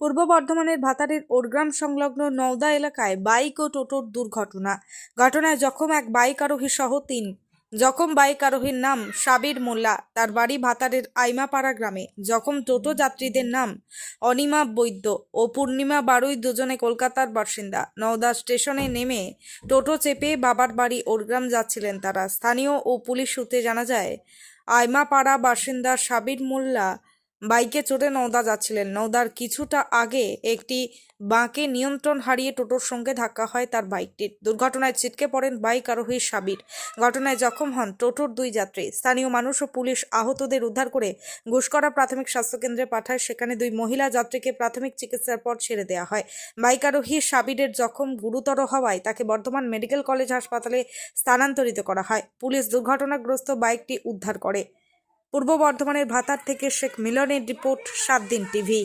পূর্ব বর্ধমানের ভাতারের ওরগ্রাম সংলগ্ন নওদা এলাকায় বাইক ও টোটোর দুর্ঘটনা। ঘটনায় জখম এক বাইক আরোহী সহ তিন। জখম বাইক আরোহীর নাম সাবির মোল্লা। তার বাড়ি ভাতারের আইমাপাড়া গ্রামে। জখম টোটো যাত্রীদের নাম অনিমা বৈদ্য ও পূর্ণিমা বারুই দুজনে কলকাতার বাসিন্দা। নওদা স্টেশনে নেমে টোটো চেপে বাবার বাড়ি ওরগ্রাম যাচ্ছিলেন তারা। স্থানীয় ও পুলিশ সূত্রে জানা যায়, আইমাপাড়া বাসিন্দা সাবির মোল্লা বাইকে চড়ে নওদা যাচ্ছিলেন। নওদার কিছুটা আগে একটি বাঁকে নিয়ন্ত্রণ হারিয়ে টোটোর সঙ্গে ধাক্কা হয় তার বাইকটির দুর্ঘটনায় ছিটকে পড়েন বাইক আরোহী সাবির। ঘটনায় জখম হন টোটোর দুই যাত্রী। স্থানীয় মানুষ ও পুলিশ আহতদের উদ্ধার করে ঘুষকরা প্রাথমিক স্বাস্থ্যকেন্দ্রে পাঠায়। সেখানে দুই মহিলা যাত্রীকে প্রাথমিক চিকিৎসার পর ছেড়ে দেওয়া হয়। বাইক আরোহী সাবিরের জখম গুরুতর হওয়ায় তাকে বর্ধমান মেডিকেল কলেজ হাসপাতালে স্থানান্তরিত করা হয়। পুলিশ দুর্ঘটনাগ্রস্ত বাইকটি উদ্ধার করে। পূর্ব বর্ধমানের ভাতার থেকে শেখ মিলনের রিপোর্ট সাত দিন টিভি।